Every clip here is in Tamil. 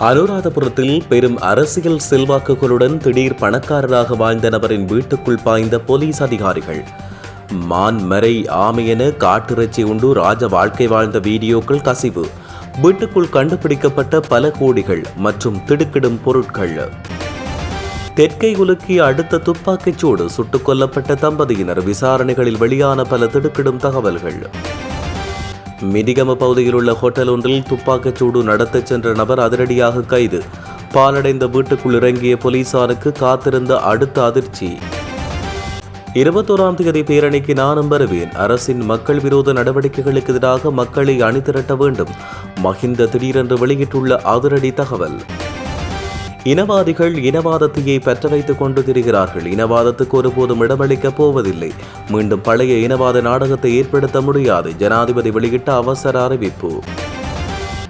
அனுராதபுரத்தில் பெரும் அரசியல் செல்வாக்குகளுடன் திடீர் பணக்காரராக வாழ்ந்த நபரின் வீட்டுக்குள் பாய்ந்த போலீஸ் அதிகாரிகள். மான் மறை ஆமையென காட்டிறைச்சி உண்டு ராஜ வாழ்க்கை வாழ்ந்த வீடியோக்கள் கசிவு. வீட்டுக்குள் கண்டுபிடிக்கப்பட்ட பல கோடிகள் மற்றும் திடுக்கிடும் பொருட்கள். தெற்கை உலுக்கிய அடுத்த துப்பாக்கிச் சூடு சுட்டுக் கொல்லப்பட்ட தம்பதியினர் விசாரணைகளில் வெளியான பல திடுக்கிடும் தகவல்கள். மிதிகம பகுதியில் உள்ள ஹோட்டல் ஒன்றில் துப்பாக்கிச் சூடு நடத்தச் சென்ற நபர் அதிரடியாக கைது. பாலடைந்த வீட்டுக்குள் இறங்கிய போலீசாருக்கு காத்திருந்த அடுத்த அதிர்ச்சி. இருபத்தோராம் தேதி பேரணிக்கு நானும் வருவேன். அரசின் மக்கள் விரோத நடவடிக்கைகளுக்கு எதிராக மக்களை அணிதிரட்ட வேண்டும். மஹிந்த திடீரென்று வெளியிட்டுள்ள அதிரடி தகவல். இனவாதிகள் இனவாதத்தையே பெற்ற வைத்துக் கொண்டு திரிகிறார்கள். இனவாதத்துக்கு ஒருபோதும் இடமளிக்கப் போவதில்லை. மீண்டும் பழைய இனவாத நாடகத்தை ஏற்படுத்த முடியாது. ஜனாதிபதி வெளியிட்ட அவசர அறிவிப்பு.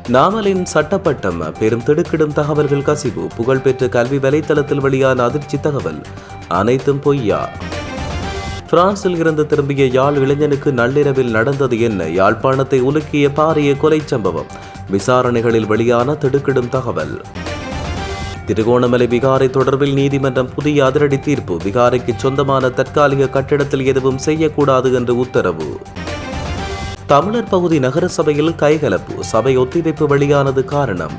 நாமலின் சட்டப்பட்டம் பெரும் திடுக்கிடும் தகவல்கள் கசிவு புகழ்பெற்ற கல்வி வலைத்தளத்தில் வெளியான அதிர்ச்சி தகவல் அனைத்தும் பொய்யா? பிரான்சில் இருந்து திரும்பிய யாழ் இளைஞனுக்கு நள்ளிரவில் நடந்தது என்ன? யாழ்ப்பாணத்தை உலுக்கிய பாரிய கொலை சம்பவம் விசாரணைகளில் வெளியான திடுக்கிடும் தகவல். திருகோணமலை விகாரை தொடர்பில் நீதிமன்றம் புதிய அதிரடி தீர்ப்பு. விகாரைக்கு சொந்தமான தற்காலிக கட்டிடத்தில் எதுவும் செய்யக்கூடாது என்று உத்தரவு. தமிழர் பகுதி நகர சபையில் கைகலப்பு. சபை ஒத்திவைப்பு வெளியானது காரணம்.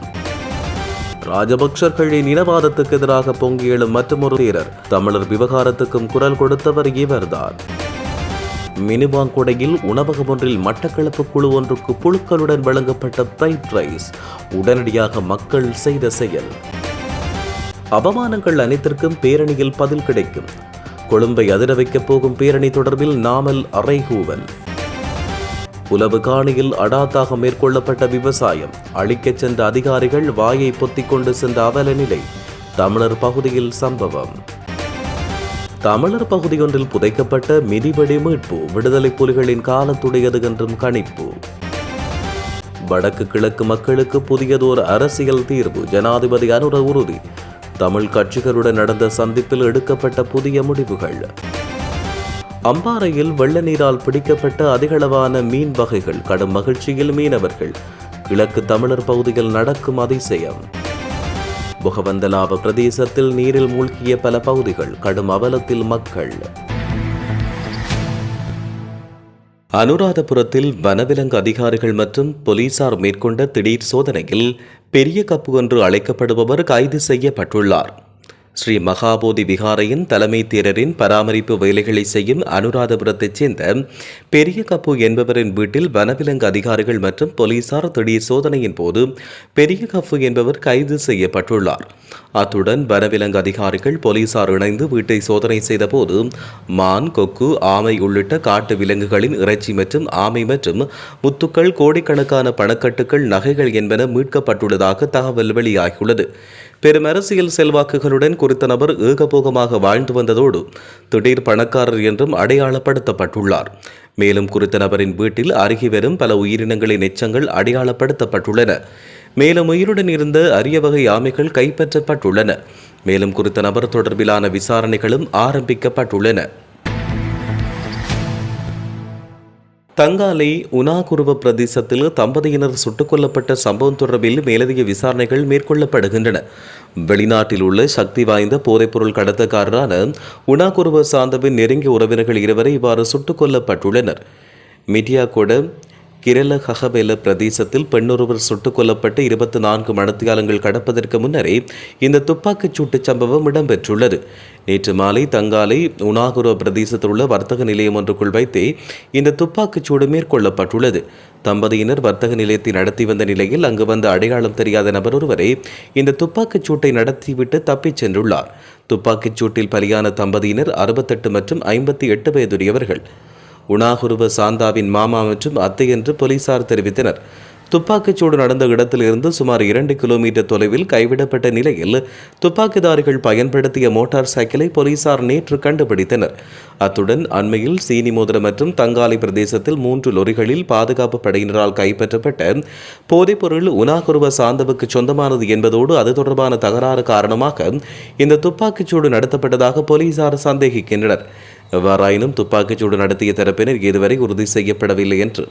ராஜபக்சர்களின் இனவாதத்துக்கு எதிராக பொங்கி எழும் மற்றொரு வீரர். தமிழர் விவகாரத்துக்கும் குரல் கொடுத்தவர் இவர்தான். மினுவாங்குடையில் உணவகம் ஒன்றில் மட்டக்களப்பு குழு ஒன்றுக்கு புழுக்களுடன் வழங்கப்பட்ட ஃப்ரைட் ரைஸ். உடனடியாக மக்கள் செய்த செயல். அவமானங்கள் அனைத்திற்கும் பேரணியில் பதில் கிடைக்கும். கொழும்பை அதிர வைக்கப் போகும் பேரணி தொடர்பில் நாமல் அறைகூவல். உலவு காணியில் அடாத்தாக மேற்கொள்ளப்பட்ட விவசாயம். அழிக்கச் சென்ற அதிகாரிகள் வாயை பொத்திக் கொண்டு சென்ற அவல நிலை. தமிழர் பகுதியில் சம்பவம். தமிழர் பகுதியொன்றில் புதைக்கப்பட்ட மிதிவடி மீட்பு விடுதலை புலிகளின் காலத்துடையது என்றும் கணிப்பு. வடக்கு கிழக்கு மக்களுக்கு புதியதோர் அரசியல் தீர்வு ஜனாதிபதி அனுர உறுதி. தமிழ் கட்சிகளுடன் நடந்த சந்திப்பில் எடுக்கப்பட்ட புதிய முடிவுகள். அம்பாறையில் வெள்ள நீரால் பிடிக்கப்பட்ட அதிகளவான மீன் வகைகள் கடும் மகிழ்ச்சியில் மீனவர்கள். கிழக்கு தமிழர் பகுதியில் நடக்கும் அதிசயம். புகவந்தலாப பிரதேசத்தில் நீரில் மூழ்கிய பல பகுதிகள் கடும் அவலத்தில் மக்கள். அனுராதபுரத்தில் வனவிலங்கு அதிகாரிகள் மற்றும் போலீசார் மேற்கொண்ட திடீர் சோதனையில் பெரிய கப்பு என்று அழைக்கப்படுபவர் கைது செய்யப்பட்டுள்ளார். ஸ்ரீ மகாபோதி விகாரையின் தலைமை தேரரின் பராமரிப்பு வேலைகளை செய்யும் அனுராதபுரத்தைச் சேர்ந்த பெரிய கப்பு என்பவரின் வீட்டில் வனவிலங்கு அதிகாரிகள் மற்றும் போலீசார் திடீர் சோதனையின் போது பெரிய கப்பு என்பவர் கைது செய்யப்பட்டுள்ளார். அத்துடன் வனவிலங்கு அதிகாரிகள் போலீசார் இணைந்து வீட்டை சோதனை செய்தபோது மான் கொக்கு ஆமை உள்ளிட்ட காட்டு விலங்குகளின் இறைச்சி மற்றும் ஆமை மற்றும் முத்துக்கள் கோடிக்கணக்கான பணக்கட்டுகள் நகைகள் என்பன மீட்கப்பட்டுள்ளதாக தகவல் வெளியாகியுள்ளது. பெரும் அரசியல் செல்வாக்குகளுடன் குறித்த நபர் ஏகபோகமாக வாழ்ந்து வந்ததோடு திடீர் பணக்காரர் என்றும் அடையாளப்படுத்தப்பட்டுள்ளார். மேலும் குறித்த நபரின் வீட்டில் அருகி வரும் பல உயிரினங்களின் எச்சங்கள் அடையாளப்படுத்தப்பட்டுள்ளன. மேலும் உயிருடன் இருந்த அரிய வகை ஆமைகள் கைப்பற்றப்பட்டுள்ளன. மேலும் குறித்த நபர் தொடர்பிலான விசாரணைகளும் ஆரம்பிக்கப்பட்டுள்ளன. தங்காலை உனாகுருவ பிரதேசத்தில் தம்பதியினர் சுட்டுக் கொல்லப்பட்ட சம்பவம் தொடர்பில் மேலதிக விசாரணைகள் மேற்கொள்ளப்படுகின்றன. வெளிநாட்டில் உள்ள சக்தி வாய்ந்த போதைப்பொருள் கடத்தக்காரரான உனாகுருவ சாந்தவின் நெருங்கிய உறவினர்கள் இருவரை இவ்வாறு சுட்டுக் கொல்லப்பட்டுள்ளனர். மிடியாகோட கிரல ஹகபெல பிரதேசத்தில் பெண்ணொருவர் சுட்டுக் கொல்லப்பட்டு இருபத்தி நான்கு மணத்தியாலங்கள் கடப்பதற்கு முன்னரே இந்த துப்பாக்கிச் சூட்டுச் சம்பவம் இடம்பெற்றுள்ளது. நேற்று மாலை தங்காலை உனாகுர பிரதேசத்தில் உள்ள வர்த்தக நிலையம் ஒன்றுக்குள் வைத்தே இந்த துப்பாக்கிச் சூடு மேற்கொள்ளப்பட்டுள்ளது. தம்பதியினர் வர்த்தக நிலையத்தை நடத்தி வந்த நிலையில் அங்கு வந்த அடையாளம் தெரியாத நபர் ஒருவரே இந்த துப்பாக்கிச் சூட்டை நடத்திவிட்டு தப்பிச் சென்றுள்ளார். துப்பாக்கிச் சூட்டில் பலியான தம்பதியினர் அறுபத்தெட்டு மற்றும் ஐம்பத்தி எட்டு வயதுடையவர்கள். உணாகுருவ சாந்தாவின் மாமா மற்றும் அத்தை என்று போலீசார் தெரிவித்தனர். துப்பாக்கிச்சூடு நடந்த இடத்திலிருந்து சுமார் இரண்டு கிலோமீட்டர் தொலைவில் கைவிடப்பட்ட நிலையில் துப்பாக்கிதாரிகள் பயன்படுத்திய மோட்டார் சைக்கிளை போலீசார் நேற்று கண்டுபிடித்தனர். அத்துடன் அண்மையில் சீனி மோதிரம் மற்றும் தங்காலை பிரதேசத்தில் மூன்று லொரிகளில் பாதுகாப்பு படையினரால் கைப்பற்றப்பட்ட போதைப்பொருள் உனாகுருவ சாந்தவுக்கு சொந்தமானது என்பதோடு அது தொடர்பான தகராறு காரணமாக இந்த துப்பாக்கிச்சூடு நடத்தப்பட்டதாக போலீசார் சந்தேகிக்கின்றனர். எவ்வாறாயினும் துப்பாக்கிச்சூடு நடத்திய தரப்பினர் இதுவரை உறுதி செய்யப்படவில்லை என்று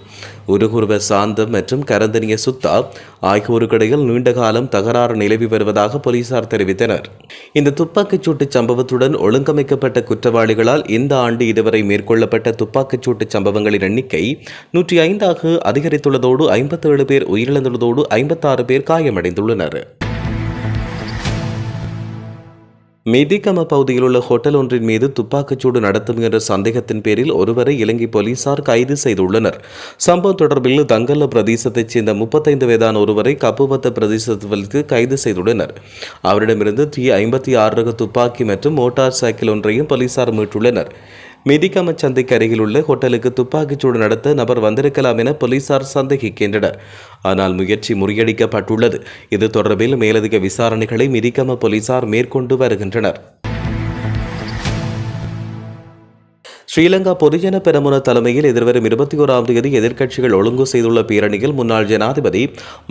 உருகுருவ சாந்தம் மற்றும் கரந்தனிய சுத்தா ஆகியோருக்கிடையில் நீண்ட காலம் தகராறு நிலவி வருவதாக போலீசார் தெரிவித்தனர். இந்த துப்பாக்கிச்சூட்டு சம்பவத்துடன் ஒழுங்கமைக்கப்பட்ட குற்றவாளிகளால் இந்த ஆண்டு இதுவரை மேற்கொள்ளப்பட்ட துப்பாக்கிச்சூட்டு சம்பவங்களின் எண்ணிக்கை நூற்றி ஐந்தாக அதிகரித்துள்ளதோடு ஐம்பத்தேழு பேர் உயிரிழந்துள்ளதோடு ஐம்பத்தாறு பேர் காயமடைந்துள்ளனர். மிதிகம பகுதியில் உள்ள ஹோட்டல் ஒன்றின் மீது துப்பாக்கிச்சூடு நடத்தும் என்ற சந்தேகத்தின் பேரில் ஒருவரை இலங்கை போலீசார் கைது செய்துள்ளனர். சம்பவம் தொடர்பில் தங்கல்ல பிரதேசத்தைச் சேர்ந்த முப்பத்தைந்து வயதான ஒருவரை கப்புவத்த பிரதேசத்திற்கு கைது செய்துள்ளனர். அவரிடமிருந்து டி ஐம்பத்தி ஆறு ரக துப்பாக்கி மற்றும் மோட்டார் சைக்கிள் ஒன்றையும் போலீசார் மீட்டுள்ளனர். மிதிகம சந்தைக்கு அருகில் உள்ள ஹோட்டலுக்கு துப்பாக்கிச்சூடு நடத்த நபர் வந்திருக்கலாம் என போலீசார் சந்தேகிக்கின்றனர். ஆனால் முயற்சி முறியடிக்கப்பட்டுள்ளது. இது தொடர்பில் மேலதிக விசாரணைகளை மிதிகம போலீசார் மேற்கொண்டு வருகின்றனர். ஸ்ரீலங்கா பொதுஜன பெருமுன தலைமையில் எதிர்வரும் இருபத்தி ஓராம் தேதி எதிர்க்கட்சிகள் ஒழுங்கு செய்துள்ள பேரணியில் முன்னாள் ஜனாதிபதி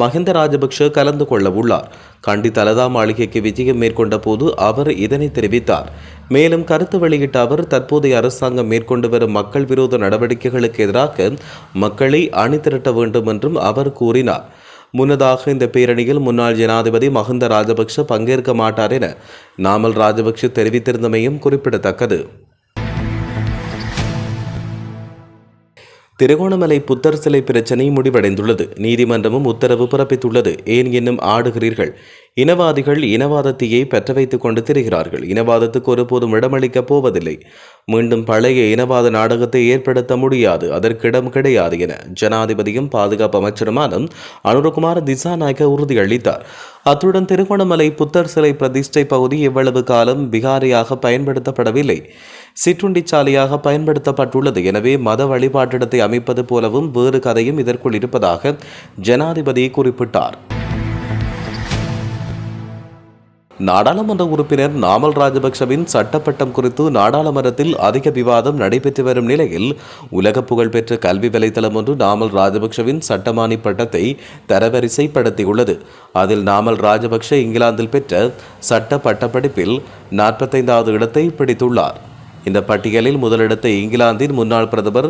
மஹிந்த ராஜபக்ஷ கலந்து கொள்ள உள்ளார் கண்டி தலதா மாளிகைக்கு விஜயம் மேற்கொண்ட போது அவர் இதனை தெரிவித்தார். மேலும் கருத்து வெளியிட்ட அவர் தற்போதைய அரசாங்கம் மேற்கொண்டு வரும் மக்கள் விரோத நடவடிக்கைகளுக்கு எதிராக மக்களை அணிதிரட்ட வேண்டும் என்றும் அவர் கூறினார். முன்னதாக இந்த பேரணியில் முன்னாள் ஜனாதிபதி மஹிந்த ராஜபக்ஷ பங்கேற்க மாட்டார் என நாமல் ராஜபக்ஷ தெரிவித்திருந்தமையும் குறிப்பிடத்தக்கது. திருகோணமலை புத்தர் சிலை பிரச்சினை முடிவடைந்துள்ளது. நீதிமன்றமும் உத்தரவு பிறப்பித்துள்ளது. ஏன் என்னும் ஆடுகிறீர்கள்? இனவாதிகள் இனவாதத்தையே பெற்ற வைத்துக் கொண்டு திரிகிறார்கள். இனவாதத்துக்கு ஒருபோதும் இடமளிக்கப் போவதில்லை. மீண்டும் பழைய இனவாத நாடகத்தை ஏற்படுத்த முடியாது. அதற்கு இடம் கிடையாது என ஜனாதிபதியும் பாதுகாப்பு அமைச்சருமான அனுரகுமார் திசாநாயக்க உறுதியளித்தார். அத்துடன் திருகோணமலை புத்தர் சிலை பிரதிஷ்டை பகுதி இவ்வளவு காலம் பிகாரியாக பயன்படுத்தப்படவில்லை. சிற்றுண்டி சாலையாக பயன்படுத்தப்பட்டுள்ளது. எனவே மத வழிபாட்டிடத்தை அமைப்பது போலவும் வேறு கதையும் இதற்குள் இருப்பதாக ஜனாதிபதி குறிப்பிட்டார். நாடாளுமன்ற உறுப்பினர் நாமல் ராஜபக்சவின் சட்டப்பட்டம் குறித்து நாடாளுமன்றத்தில் அதிக விவாதம் நடைபெற்று வரும் நிலையில் உலக புகழ்பெற்ற கல்வி வலைத்தளம் ஒன்று நாமல் ராஜபக்சவின் சட்டமானி பட்டத்தை தரவரிசைப்படுத்தியுள்ளது. அதில் நாமல் ராஜபக்ஷ இங்கிலாந்தில் பெற்ற சட்ட பட்டப்படிப்பில் நாற்பத்தைந்தாவது இடத்தை பிடித்துள்ளார். இந்த பட்டியலில் முதலிடத்தை இங்கிலாந்தின் முன்னாள் பிரதமர்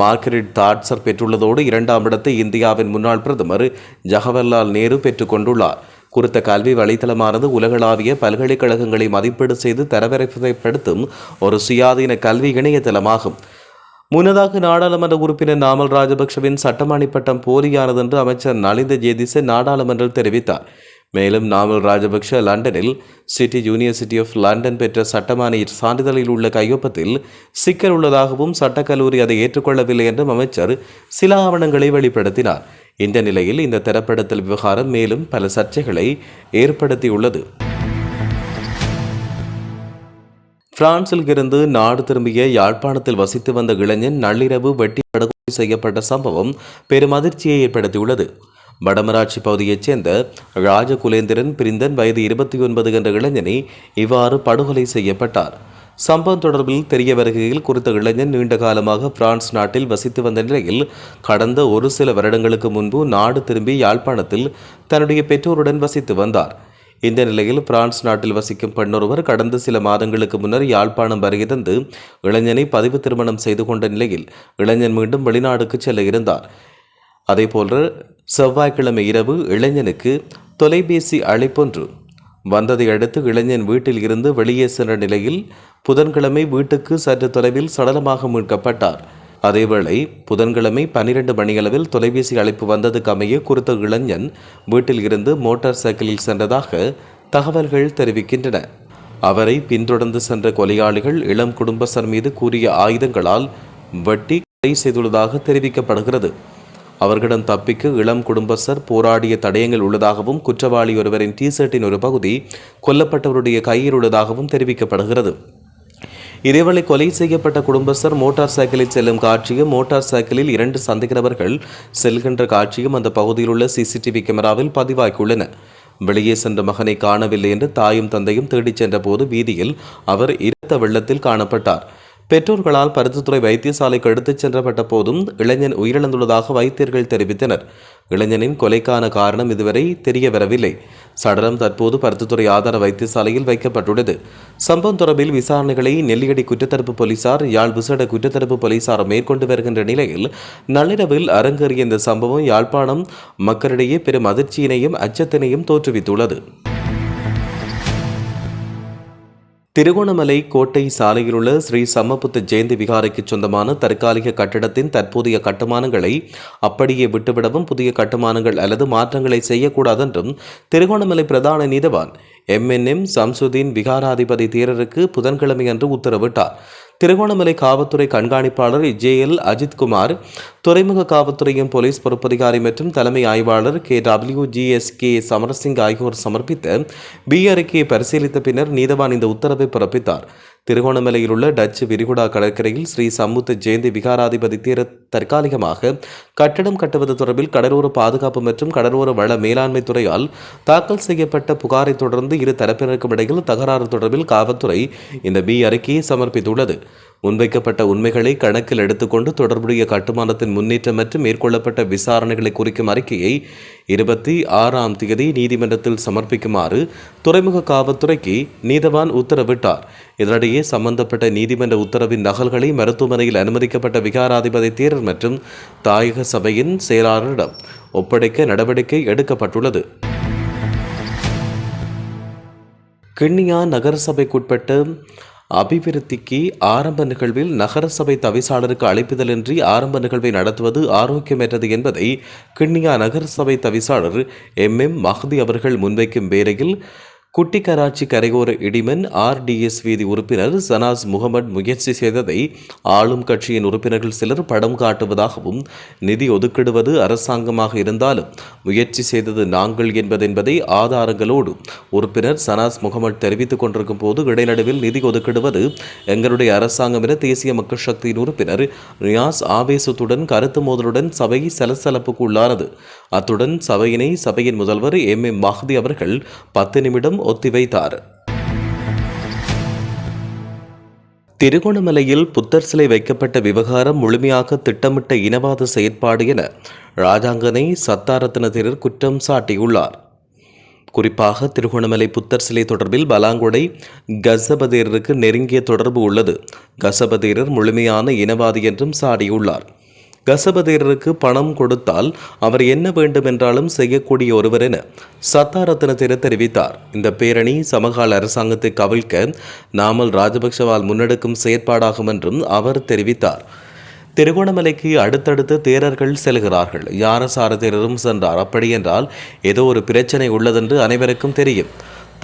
மார்கரெட் தாட்சர் பெற்றுள்ளதோடு இரண்டாம் இடத்தை இந்தியாவின் முன்னாள் பிரதமர் ஜவஹர்லால் நேரு பெற்றுக்கொண்டுள்ளார் குறித்த கல்வி வலைத்தளமானது உலகளாவிய பல்கலைக்கழகங்களை மதிப்பீடு செய்து தரவரிசைப்படுத்தும் ஒரு சுயாதீன கல்வி இணையதளமாகும். முன்னதாக நாடாளுமன்ற உறுப்பினர் நாமல் ராஜபக்சவின் சட்டமானி பட்டம் போலியானது என்று அமைச்சர் நலிந்த ஜேதிச நாடாளுமன்றில் தெரிவித்தார். மேலும் நாமல் ராஜபக்ஷ லண்டனில் சிட்டி யூனிவர்சிட்டி ஆஃப் லண்டன் பெற்ற சட்டமானி சான்றிதழில் உள்ள கையொப்பத்தில் சிக்கல் உள்ளதாகவும் சட்டக்கல்லூரி அதை ஏற்றுக்கொள்ளவில்லை என்றும் அமைச்சர் சில ஆவணங்களை வெளிப்படுத்தினார். இந்த நிலையில் இந்த தரப்படுத்தல் விவகாரம் மேலும் பல சர்ச்சைகளை ஏற்படுத்தியுள்ளது. பிரான்சில் இருந்து நாடு திரும்பிய யாழ்ப்பாணத்தில் வசித்து வந்த இளைஞன் நள்ளிரவு வெட்டி படுகொலை செய்யப்பட்ட சம்பவம் பெரும் அதிர்ச்சியை ஏற்படுத்தியுள்ளது. வடமராட்சி பகுதியைச் சேர்ந்த ராஜகுலேந்திரன் பிரிந்தன் வயது இருபத்தி ஒன்பது என்ற இளைஞனை இவ்வாறு படுகொலை செய்யப்பட்டார். சம்பவம் தொடர்பில் தெரிய வருகையில் குறித்த இளைஞன் நீண்ட காலமாக பிரான்ஸ் நாட்டில் வசித்து வந்த நிலையில் கடந்த ஒரு சில வருடங்களுக்கு முன்பு நாடு திரும்பி யாழ்ப்பாணத்தில் தன்னுடைய பெற்றோருடன் வசித்து வந்தார். இந்த நிலையில் பிரான்ஸ் நாட்டில் வசிக்கும் பெண்ணொருவர் கடந்த சில மாதங்களுக்கு முன்னர் யாழ்ப்பாணம் வருகை தந்து இளைஞனை பதிவு திருமணம் செய்து கொண்ட நிலையில் இளைஞன் மீண்டும் வெளிநாடுக்கு செல்ல இருந்தார். அதேபோன்று செவ்வாய்க்கிழமை இரவு இளைஞனுக்கு தொலைபேசி அழைப்பொன்று. வந்ததை அடுத்து இளைஞன் வீட்டில் இருந்து வெளியே சென்ற நிலையில் புதன்கிழமை வீட்டுக்கு சற்று தொலைவில் சடலமாக மீட்கப்பட்டார். அதேவேளை புதன்கிழமை பனிரெண்டு மணியளவில் தொலைபேசி அழைப்பு வந்ததுக்கு அமைய குறித்த இளைஞன் வீட்டில் இருந்து மோட்டார் சைக்கிளில் சென்றதாக தகவல்கள் தெரிவிக்கின்றன. அவரை பின்தொடர்ந்து சென்ற கொலையாளிகள் இளம் குடும்பஸ்தர் மீது கூறிய ஆயுதங்களால் வெட்டி கொலை செய்துள்ளதாக தெரிவிக்கப்படுகிறது. அவர்களிடம் தப்பிக்க இளம் குடும்பஸ்தர் போராடிய தடயங்கள் உள்ளதாகவும் குற்றவாளி ஒருவரின் டி ஷர்ட்டின் ஒரு பகுதி கொல்லப்பட்டவருடைய கையில் உள்ளதாகவும் தெரிவிக்கப்படுகிறது. இதேவேளை கொலை செய்யப்பட்ட குடும்பஸ்தர் மோட்டார் சைக்கிளில் செல்லும் காட்சியும் மோட்டார் சைக்கிளில் இரண்டு சந்தேக செல்கின்ற காட்சியும் அந்த பகுதியில் உள்ள சிசிடிவி கேமராவில் பதிவாகியுள்ளன. வெளியே சென்ற மகனை காணவில்லை என்று தாயும் தந்தையும் தேடிச் சென்ற போது வீதியில் அவர் இருத்த வெள்ளத்தில் காணப்பட்டார். பெற்றோர்களால் பருத்தித்துறை வைத்தியசாலைக்கு எடுத்துச் சென்றப்பட்ட போதும் இளைஞன் உயிரிழந்துள்ளதாக வைத்தியர்கள் தெரிவித்தனர். இளைஞனின் கொலைக்கான காரணம் இதுவரை தெரிய வரவில்லை சடலம் தற்போது பருத்தித்துறை ஆதார வைத்தியசாலையில் வைக்கப்பட்டுள்ளது. சம்பவம் தொடர்பில் விசாரணைகளை நெல்லியடி குற்றத்தடுப்பு போலீசார் யாழ் விசேட குற்றத்தடுப்பு போலீசார் மேற்கொண்டு வருகின்ற நிலையில் நள்ளிரவில் அரங்கேறிய இந்த சம்பவம் யாழ்ப்பாணம் மக்களிடையே பெரும் அதிர்ச்சியினையும் அச்சத்தினையும் தோற்றுவித்துள்ளது. திருகோணமலை கோட்டை சாலையில் உள்ள ஸ்ரீ சம்மபுத்த ஜெயந்தி விகாரைக்கு சொந்தமான தற்காலிக கட்டிடத்தின் தற்போதைய கட்டுமானங்களை அப்படியே விட்டுவிடவும் புதிய கட்டுமானங்கள் அல்லது மாற்றங்களை செய்யக்கூடாதென்றும் திருகோணமலை பிரதான நீதவான் எம்என்எம் சம்சுதீன் விகாராதிபதி தேரருக்கு புதன்கிழமையன்று உத்தரவிட்டார். திருகோணமலை காவல்துறை கண்காணிப்பாளர் ஜே எல் அஜித்குமார் துறைமுக காவல்துறையின் போலீஸ் பொறுப்பதிகாரி மற்றும் தலைமை ஆய்வாளர் K W G S K Samarasingh ஆகியோர் சமர்ப்பித்த பி அறிக்கையை பரிசீலித்த பின்னர் நீதவான் இந்த உத்தரவை பிறப்பித்தார். திருகோணமலையில் உள்ள டச்சு விரிகுடா கடற்கரையில் ஸ்ரீ சம்முத்த ஜெயந்தி விகாராதிபதி தீர தற்காலிகமாக கட்டடம் கட்டுவது தொடர்பில் கடலோர பாதுகாப்பு மற்றும் கடலோர வள மேலாண்மை துறையால் தாக்கல் செய்யப்பட்ட புகாரை தொடர்ந்து இரு தரப்பினருக்கும் இடையில் தகராறு தொடர்பில் காவல்துறை இந்த பி அறிக்கையை சமர்ப்பித்துள்ளது. முன்வைக்கப்பட்ட உண்மைகளை கணக்கில் எடுத்துக்கொண்டு தொடர்புடைய கட்டுமானத்தின் முன்னேற்றம் மற்றும் மேற்கொள்ளப்பட்ட விசாரணைகளை குறிக்கும் அறிக்கையை இருபத்தி ஆறாம் தேதி நீதிமன்றத்தில் சமர்ப்பிக்குமாறு துறைமுக காவல்துறைக்கு நீதவான் உத்தரவிட்டார். இதனிடையே சம்பந்தப்பட்ட நீதிமன்ற உத்தரவின் நகல்களை மருத்துவமனையில் அனுமதிக்கப்பட்ட விகாராதிபதி தேரர் மற்றும் தாயக சபையின் செயலாளரிடம் ஒப்படைக்க நடவடிக்கை எடுக்கப்பட்டுள்ளது. கிண்ணியா நகரசபைக்குட்பட்ட அபிவிருத்திக்கு ஆரம்ப நிகழ்வில் நகரசபை தவிசாளருக்கு அழைப்புதலின்றி ஆரம்ப நிகழ்வை நடத்துவது ஆரோக்கியமற்றது என்பதை கிண்ணியா நகரசபை தவிசாளர் எம் எம் மஹதி அவர்கள் முன்வைக்கும் வேளையில் குட்டிக்கராச்சி கரையோர இடிமன் ஆர்டிஎஸ் வீதி உறுப்பினர் சனாஸ் முகமது முயற்சி செய்ததை ஆளும் கட்சியின் உறுப்பினர்கள் சிலர் படம் காட்டுவதாகவும் நிதி ஒதுக்கிடுவது அரசாங்கமாக இருந்தாலும் முயற்சி செய்தது நாங்கள் என்பதென்பதை ஆதாரங்களோடு உறுப்பினர் சனாஸ் முகமது தெரிவித்துக் கொண்டிருக்கும் போது இடைநடுவில் நிதி ஒதுக்கிடுவது எங்களுடைய அரசாங்கம் என தேசிய மக்கள் சக்தியின் உறுப்பினர் ரியாஸ் ஆவேசத்துடன் கருத்து மோதலுடன் சபை சலசலப்புக்கு உள்ளானது அத்துடன் சபையினை சபையின் முதல்வர் எம் எம் மஹதி அவர்கள் பத்து நிமிடம் ஒத்திவைத்தார். திருகோணமலையில் புத்தர் சிலை வைக்கப்பட்ட விவகாரம் முழுமையாக திட்டமிட்ட இனவாத செயற்பாடு என ராஜாங்கனை சத்தாரத்தினத்தினர் குற்றம் சாட்டியுள்ளார். குறிப்பாக திருகோணமலை புத்தர் சிலை தொடர்பில் பலாங்குடை கசபதேரருக்கு நெருங்கிய தொடர்பு உள்ளது. கசபதேரர் முழுமையான இனவாதி என்றும் சாடியுள்ளார். கசபதேரருக்கு பணம் கொடுத்தால் அவர் என்ன வேண்டுமென்றாலும் செய்யக்கூடிய ஒருவர் என சத்தாரத்ன தெரிவித்தார். இந்த பேரணி சமகால அரசாங்கத்தை கவிழ்க்க நாமல் ராஜபக்சவால் முன்னெடுக்கும் செயற்பாடாகும் என்றும் அவர் தெரிவித்தார். திருகோணமலைக்கு அடுத்தடுத்து தேரர்கள் செல்கிறார்கள். யாரசார தேரரும் சென்றார். அப்படியென்றால் ஏதோ ஒரு பிரச்சனை உள்ளதென்று அனைவருக்கும் தெரியும்.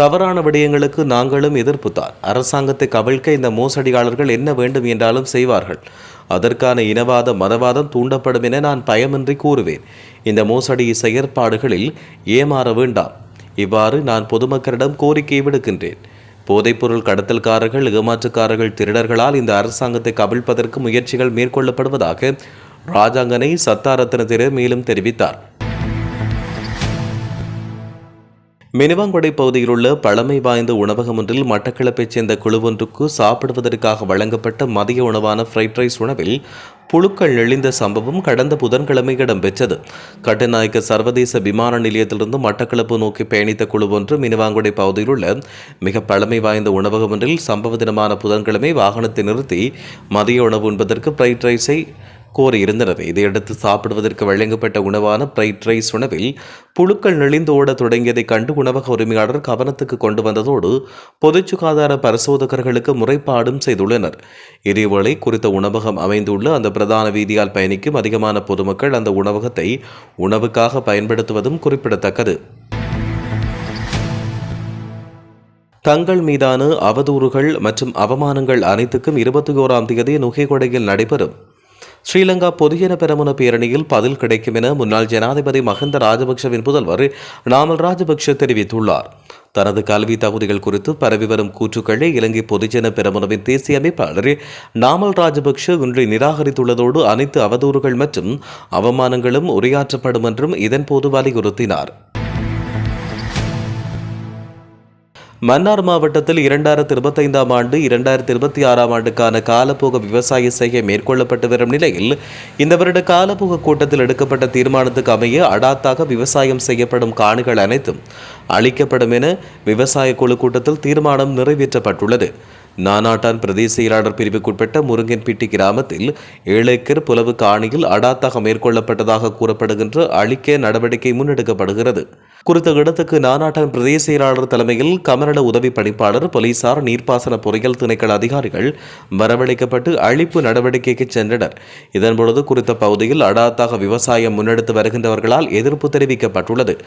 தவறான விடயங்களுக்கு நாங்களும் எதிர்ப்புத்தார். அரசாங்கத்தை கவிழ்க்க இந்த மோசடியாளர்கள் என்ன வேண்டும் என்றாலும் செய்வார்கள். அதற்கான இனவாத மதவாதம் தூண்டப்படும் என நான் பயமின்றி கூறுவேன். இந்த மோசடி செயற்பாடுகளில் ஏமாற வேண்டாம். இவ்வாறு நான் பொதுமக்களிடம் கோரிக்கை விடுக்கின்றேன். போதைப்பொருள் கடத்தல்காரர்கள் ஏமாற்றுக்காரர்கள் திருடர்களால் இந்த அரசாங்கத்தை கவிழ்ப்பதற்கு முயற்சிகள் மேற்கொள்ளப்படுவதாக ராஜாங்கனை சத்தாரத்ன திரு மேலும் தெரிவித்தார். மினுவாங்கொடை பகுதியில் உள்ள பழமை வாய்ந்த உணவகம் ஒன்றில் மட்டக்களப்பைச் சேர்ந்த குழு ஒன்றுக்கு சாப்பிடுவதற்காக வழங்கப்பட்ட மதிய உணவான ஃப்ரைட் ரைஸ் உணவில் புழுக்கள் நெளிந்த சம்பவம் கடந்த புதன்கிழமை இடம்பெற்றது. கட்டுநாயக்க சர்வதேச விமான நிலையத்திலிருந்து மட்டக்களப்பு நோக்கி பயணித்த குழு ஒன்று மினிவாங்குடை பகுதியில் உள்ள மிக பழமை வாய்ந்த உணவகம் ஒன்றில் சம்பவ தினமான புதன்கிழமை வாகனத்தை நிறுத்தி மதிய உணவு உண்பதற்கு ஃப்ரைட் ரைஸை கோரியிருந்தனர் இதையடுத்து சாப்பிடுவதற்கு வழங்கப்பட்ட உணவான ஃப்ரைட் ரைஸ் உணவில் புழுக்கள் நெளிந்து ஓட கண்டு உணவக உரிமையாளர் கவனத்துக்கு கொண்டு வந்ததோடு பொது சுகாதார பரிசோதகர்களுக்கு முறைப்பாடும் செய்துள்ளனர். இதேவேளை குறித்த உணவகம் அமைந்துள்ள அந்த பிரதான வீதியால் பயணிக்கும் அதிகமான பொதுமக்கள் அந்த உணவகத்தை உணவுக்காக பயன்படுத்துவதும் குறிப்பிடத்தக்கது. தங்கள் மீதான அவதூறுகள் மற்றும் அவமானங்கள் அனைத்துக்கும் இருபத்தி ஓராம் தேதி நுகைகொடையில் நடைபெறும். ஸ்ரீலங்கா பொதுஜன பெருமன பேரணியில் பதில் கிடைக்கும் என முன்னாள் ஜனாதிபதி மஹிந்த ராஜபக்ஷவின் புதல்வர் நாமல் ராஜபக்ஷ தெரிவித்துள்ளார். தனது கல்வி தகுதிகள் குறித்து பரவி வரும் கூற்றுக்களை இலங்கை பொதுஜன பெருமனவின் தேசிய அமைப்பாளர் நாமல் ராஜபக்ஷ இன்று நிராகரித்துள்ளதோடு அனைத்து அவதூறுகள் மற்றும் அவமானங்களும் உரையாற்றப்படும் என்றும் இதன்போது வலியுறுத்தினார். மன்னார் மாவட்டத்தில் இரண்டாயிரத்தி இருபத்தைந்தாம் ஆண்டு இரண்டாயிரத்தி இருபத்தி ஆறாம் ஆண்டுக்கான காலப்போக விவசாய செய்ய மேற்கொள்ளப்பட்டு வரும் நிலையில் இந்த வருட காலப்போக கூட்டத்தில் எடுக்கப்பட்ட தீர்மானத்துக்கு அமைய அடாத்தாக விவசாயம் செய்யப்படும் காணிகள் அனைத்தும் அளிக்கப்படும் என விவசாய குழு கூட்டத்தில் தீர்மானம் நிறைவேற்றப்பட்டுள்ளது. நானாட்டான் பிரதேச செயலாளர் பிரிவுக்குட்பட்ட முருங்கன்பிட்டி கிராமத்தில் ஏழு ஏக்கர் புலவு காணியில் அடாத்தாக மேற்கொள்ளப்பட்டதாக கூறப்படுகின்ற அழிக்க நடவடிக்கை முன்னெடுக்கப்படுகிறது. குறித்த இடத்துக்கு நானாட்டான் பிரதேச செயலாளர் தலைமையில் கமநல உதவி பணிப்பாளர் போலீசார் நீர்ப்பாசன பொறியியல் திணைக்கள அதிகாரிகள் வரவழைக்கப்பட்டு அழிப்பு நடவடிக்கைக்கு சென்றனர். இதன்பொழுது குறித்த பகுதியில் அடாத்தாக விவசாயம் முன்னெடுத்து வருகின்றவர்களால் எதிர்ப்பு தெரிவிக்கப்பட்டுள்ளது.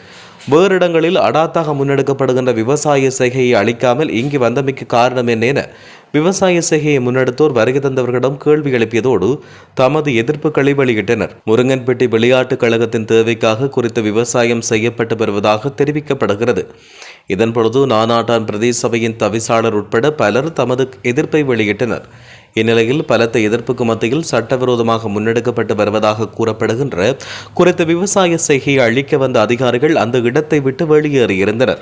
வேறு இடங்களில் அடாத்தாக முன்னெடுக்கப்படுகின்ற விவசாய செய்கையை அளிக்காமல் இங்கு வந்தமைக்கு காரணம் என்ன என விவசாய செய்கையை முன்னெடுத்தோர் வருகை தந்தவர்களிடம் கேள்வி எழுப்பியதோடு தமது எதிர்ப்புகளை வெளியிட்டனர். முருங்கன்பட்டி விளையாட்டுக் கழகத்தின் தேவைக்காக குறித்த விவசாயம் செய்யப்பட்டு வருவதாக தெரிவிக்கப்படுகிறது. இதன்பொழுது நானாட்டான் பிரதேச சபையின் தவிசாளர் உட்பட பலர் தமது எதிர்ப்பை வெளியிட்டனர். இந்நிலையில் பலத்த எதிர்ப்புக்கு மத்தியில் சட்டவிரோதமாக முன்னெடுக்கப்பட்டு வருவதாக கூறப்படுகின்ற குறித்த விவசாய செய்கையை அழிக்க வந்த அதிகாரிகள் அந்த இடத்தை விட்டு வெளியேறியிருந்தனர்.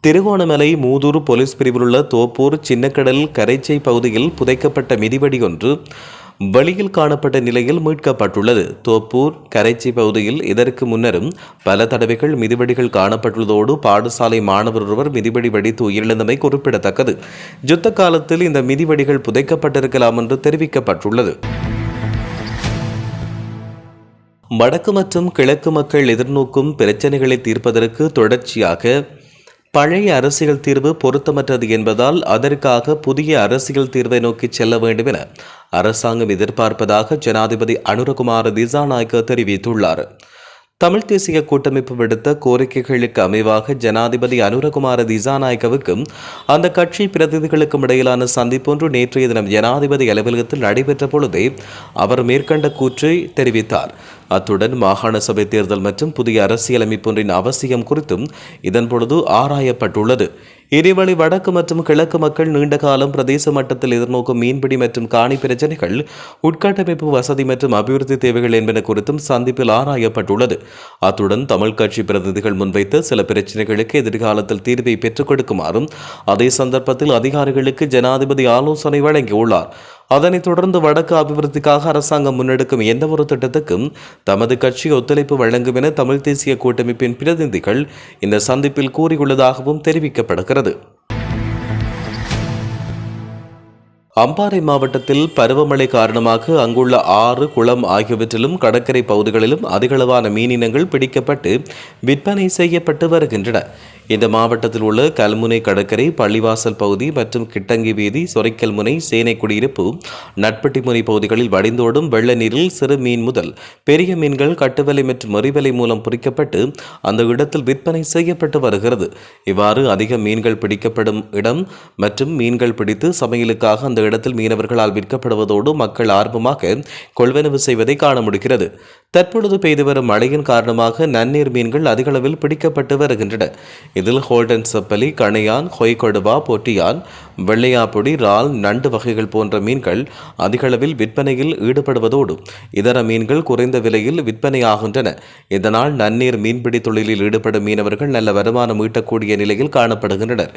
திருகோணமலை மூதூர் போலீஸ் பிரிவிலுள்ள தோப்பூர் சின்னக்கடல் கரைச்சை பகுதியில் புதைக்கப்பட்ட மிதிவடி ஒன்று வெளியில் காணப்பட்ட நிலையில் மீட்கப்பட்டுள்ளது. தோப்பூர் கரைச்சி பகுதியில் இதற்கு முன்னரும் பல தடவைகள் மிதிவடிகள் காணப்பட்டுள்ளதோடு பாடசாலை மாணவர் ஒருவர் மிதிவடி வெடித்து உயிரிழந்தமை குறிப்பிடத்தக்கது. யுத்த காலத்தில் இந்த மிதிவடிகள் புதைக்கப்பட்டிருக்கலாம் என்று தெரிவிக்கப்பட்டுள்ளது. வடக்கு மற்றும் கிழக்கு மக்கள் எதிர்நோக்கும் பிரச்சனைகளை தீர்ப்பதற்கு தொடர்ச்சியாக பழைய அரசியல் தீர்வு பொருத்தமற்றது என்பதால் அதற்காக புதிய அரசியல் தீர்வை நோக்கி செல்ல வேண்டும் என அரசாங்கம் எதிர்பார்ப்பதாக ஜனாதிபதி அனுரகுமார திசாநாயக்க தெரிவித்துள்ளார். தமிழ் தேசிய கூட்டமைப்பு விடுத்த கோரிக்கைகளுக்கு அமைவாக ஜனாதிபதி அனுரகுமார திசாநாயக்கவுக்கும் அந்த கட்சி பிரதிநிதிகளுக்கும் இடையிலான சந்திப்பொன்று நேற்றைய தினம் ஜனாதிபதி அலுவலகத்தில் நடைபெற்ற பொழுதே அவர் மேற்கண்ட கூற்றை தெரிவித்தார். அத்துடன் மாகாண சபை தேர்தல் மற்றும் புதிய அரசியலமைப்பொன்றின் அவசியம் குறித்தும் இதன்பொழுது ஆராயப்பட்டுள்ளது. இதேவழி வடக்கு மற்றும் கிழக்கு மக்கள் நீண்ட காலம் பிரதேச மட்டத்தில் எதிர்நோக்கும் மீன்பிடி மற்றும் காணி பிரச்சனைகள் உட்கட்டமைப்பு வசதி மற்றும் அபிவிருத்தி தேவைகள் என்பன குறித்தும் சந்திப்பில் ஆராயப்பட்டுள்ளது. அத்துடன் தமிழ் கட்சி பிரதிநிதிகள் முன்வைத்த சில பிரச்சனைகளுக்கு எதிர்காலத்தில் தீர்வை பெற்றுக் கொடுக்குமாறும் அதே சந்தர்ப்பத்தில் அதிகாரிகளுக்கு ஜனாதிபதி ஆலோசனை வழங்கியுள்ளார். அதனைத் தொடர்ந்து வடக்கு அபிவிருத்திக்காக அரசாங்கம் முன்னெடுக்கும் எந்தவொரு திட்டத்துக்கும் தமது கட்சி ஒத்துழைப்பு வழங்கும் என தமிழ் தேசிய கூட்டமைப்பின் பிரதிநிதிகள் இந்த சந்திப்பில் கூறியுள்ளதாகவும் தெரிவிக்கப்படுகிறது. அம்பாறை மாவட்டத்தில் பருவமழை காரணமாக அங்குள்ள ஆறு குளம் ஆகியவற்றிலும் கடற்கரை பகுதிகளிலும் அதிகளவான மீனினங்கள் பிடிக்கப்பட்டு விற்பனை செய்யப்பட்டு வருகின்றன. இந்த மாவட்டத்தில் உள்ள கல்முனை கடற்கரை பள்ளிவாசல் பகுதி மற்றும் கிட்டங்கி வீதி சொரைக்கல் முனை சேனை குடியிருப்பு நட்பட்டிமுனை பகுதிகளில் வடிந்தோடும் வெள்ள நீரில் சிறு மீன் முதல் பெரிய மீன்கள் கட்டுவலை மற்றும் மறிவலை மூலம் பொறிக்கப்பட்டு அந்த இடத்தில் விற்பனை செய்யப்பட்டு வருகிறது. இவ்வாறு அதிக மீன்கள் பிடிக்கப்படும் இடம் மற்றும் மீன்கள் பிடித்து சமையலுக்காக அந்த இடத்தில் மீனவர்களால் விற்கப்படுவதோடு மக்கள் ஆர்வமாக கொள்வனவு செய்வதை காண முடிகிறது. தற்பொழுது பெய்து வரும் மழையின் காரணமாக நன்னீர் மீன்கள் அதிகளவில் பிடிக்கப்பட்டு வருகின்றன. இதில் ஹோல்டன் செப்பலி கணையான் ஹொய்கொடுவா பொட்டியான் வெள்ளையாப்பொடி இறால் நண்டு வகைகள் போன்ற மீன்கள் அதிகளவில் விற்பனையில் ஈடுபடுவதோடு இதர மீன்கள் குறைந்த விலையில் விற்பனையாகின்றன. இதனால் நன்னீர் மீன்பிடி தொழிலில் ஈடுபடும் மீனவர்கள் நல்ல வருமானம் ஈட்டக்கூடிய நிலையில் காணப்படுகின்றனர்.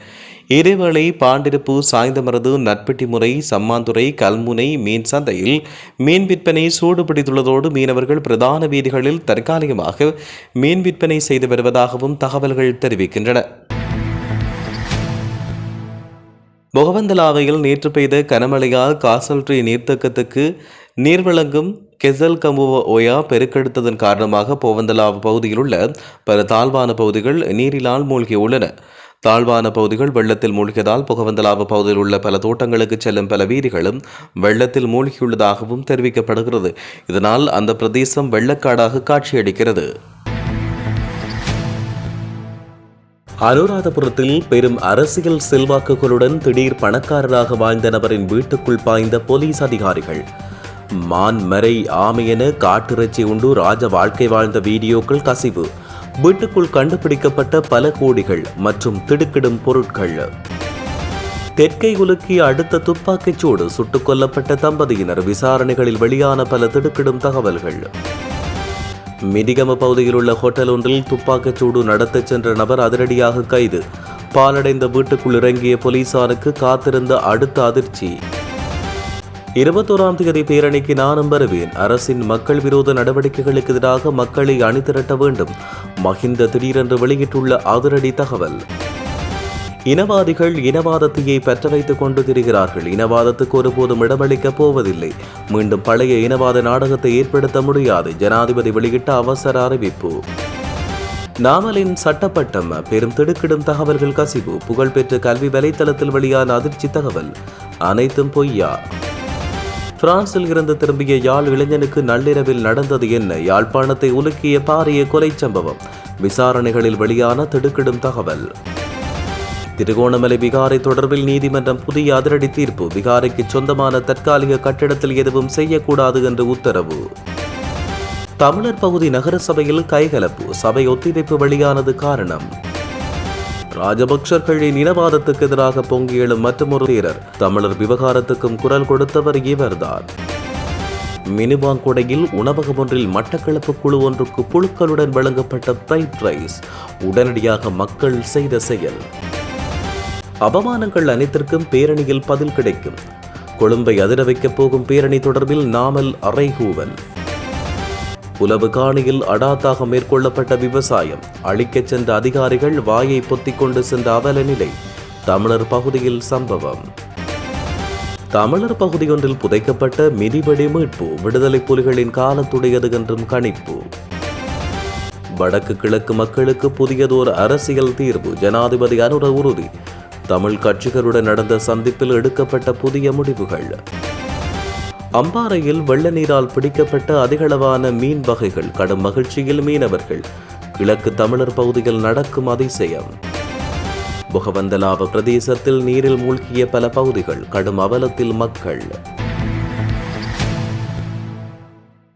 இதேவேளை பாண்டிருப்பு சாய்ந்தமரது நட்பெட்டி முறை சம்மாந்துறை கல்முனை மீன் சந்தையில் மீன் விற்பனை சூடுபிடித்துள்ளதோடு மீனவர்கள் பிரதான வீதிகளில் தற்காலிகமாக மீன் விற்பனை செய்து வருவதாகவும் தகவல்கள் தெரிவிக்கின்றன. முகவந்தலாவையில் நேற்று பெய்த கனமழையால் காசல்ட்ரி நீர்த்தக்கத்துக்கு நீர் வழங்கும் கெசல் கமுவ ஓயா பெருக்கெடுத்ததன் காரணமாக பொவந்தலாவ் பகுதியில் உள்ள பல தாழ்வான பகுதிகள் நீரிலால் மூழ்கியுள்ளன. தாழ்வான பகுதிகள் வெள்ளத்தில் மூழ்கியதால் புகவந்தலாவு பகுதியில் உள்ள பல தோட்டங்களுக்கு செல்லும் பல வீதிகளும் வெள்ளத்தில் மூழ்கியுள்ளதாகவும் தெரிவிக்கப்படுகிறது. இதனால் அந்த பிரதேசம் வெள்ளக்காடாக காட்சியளிக்கிறது. அனுராதபுரத்தில் பெரும் அரசியல் செல்வாக்குகளுடன் திடீர் பணக்காரராக வாழ்ந்த நபரின் வீட்டுக்குள் பாய்ந்த போலீஸ் அதிகாரிகள். மான் மறை ஆமையென காட்டிறைச்சி உண்டு ராஜ வாழ்க்கை வாழ்ந்த வீடியோக்கள் கசிவு. வீட்டுக்குள் கண்டுபிடிக்கப்பட்ட பல கோடிகள் மற்றும் திடுக்கிடும் பொருட்கள். தெற்கை உலுக்கிய அடுத்த துப்பாக்கிச்சூடு சுட்டுக் கொல்லப்பட்ட தம்பதியினர் விசாரணைகளில் வெளியான பல திடுக்கிடும் தகவல்கள். மிதிகம பகுதியில் உள்ள ஹோட்டல் ஒன்றில் துப்பாக்கிச்சூடு நடத்தச் சென்ற நபர் அதிரடியாக கைது. பாலடைந்த வீட்டுக்குள் இறங்கிய போலீசாருக்கு காத்திருந்த அடுத்த அதிர்ச்சி. இருபத்தோராம் தேதி பேரணிக்கு நானும் வருவேன். அரசின் மக்கள் விரோத நடவடிக்கைகளுக்கு எதிராக மக்களை அணிதிரட்ட வேண்டும். மஹிந்த திடீரென்று வெளியிட்டுள்ள அதிரடி தகவல். இனவாதிகள் இனவாதத்தையே பெற்ற வைத்துக் கொண்டு திரிகிறார்கள். இனவாதத்துக்கு ஒருபோதும் இடமளிக்கப் போவதில்லை. மீண்டும் பழைய இனவாத நாடகத்தை ஏற்படுத்த முடியாது. ஜனாதிபதி வெளியிட்ட அவசர அறிவிப்பு. நாமலின் சட்டப்பட்டம் பெரும் திடுக்கிடும் தகவல்கள் கசிவு. புகழ்பெற்ற கல்வி வலைத்தளத்தில் வெளியான அதிர்ச்சி தகவல் அனைத்தும் பொய்யா? பிரான்சில் இருந்து திரும்பிய யாழ் இளைஞனுக்கு நள்ளிரவில் நடந்தது என்ன? யாழ்ப்பாணத்தை உலுக்கிய பாரிய கொலை சம்பவம். விசாரணைகளில் வெளியான திடுக்கிடும் தகவல். திருகோணமலை விகாரை தொடர்பில் நீதிமன்றம் புதிய அதிரடி தீர்ப்பு. விகாரைக்கு சொந்தமான தற்காலிக கட்டிடத்தில் எதுவும் செய்யக்கூடாது என்று உத்தரவு. தமிழர் பகுதி நகர சபையில் கைகலப்பு. சபை ஒத்திவைப்பு வெளியானது காரணம். ராஜபக்சர்களின் இனவாதத்துக்கு எதிராக பொங்கி எழும் மற்றொரு வீரர். தமிழர் விவகாரத்துக்கும் குரல் கொடுத்தவர் இவர்தான். மினிவாங்கொடையில் உணவகம் ஒன்றில் மட்டக்களப்பு குழு ஒன்றுக்கு புழுக்களுடன் வழங்கப்பட்ட ஃப்ரைட் ரைஸ். உடனடியாக மக்கள் செய்த செயல். அவமானங்கள் அனைத்திற்கும் பேரணியில் பதில் கிடைக்கும். கொழும்பை அதிர வைக்கப் போகும் பேரணி தொடர்பில் நாமல் அறைகூவல். உளவு காணியில் அடாத்தாக மேற்கொள்ளப்பட்ட விவசாயம். அழிக்கச் சென்ற அதிகாரிகள் வாயை பொத்திக் கொண்டு சென்ற அவல நிலை. தமிழர் பகுதியில் சம்பவம். தமிழர் பகுதியொன்றில் புதைக்கப்பட்ட மிதிவெடி மீட்பு விடுதலை புலிகளின் காலத்துடையது என்றும் கணிப்பு. வடக்கு கிழக்கு மக்களுக்கு புதியதோர் அரசியல் தீர்வு ஜனாதிபதி அனுர உறுதி. தமிழ் கட்சிகளுடன் நடந்த சந்திப்பில் எடுக்கப்பட்ட புதிய முடிவுகள். அம்பாறையில் வெள்ள நீரால் பிடிக்கப்பட்ட அதிகளவான மீன் வகைகள் கடும் மகிழ்ச்சியில் மீனவர்கள். கிழக்கு தமிழர் பகுதியில் நடக்கும் அதிசயம். புகவந்தலாவ பிரதேசத்தில் நீரில் மூழ்கிய பல பகுதிகள் கடும் அவலத்தில் மக்கள்.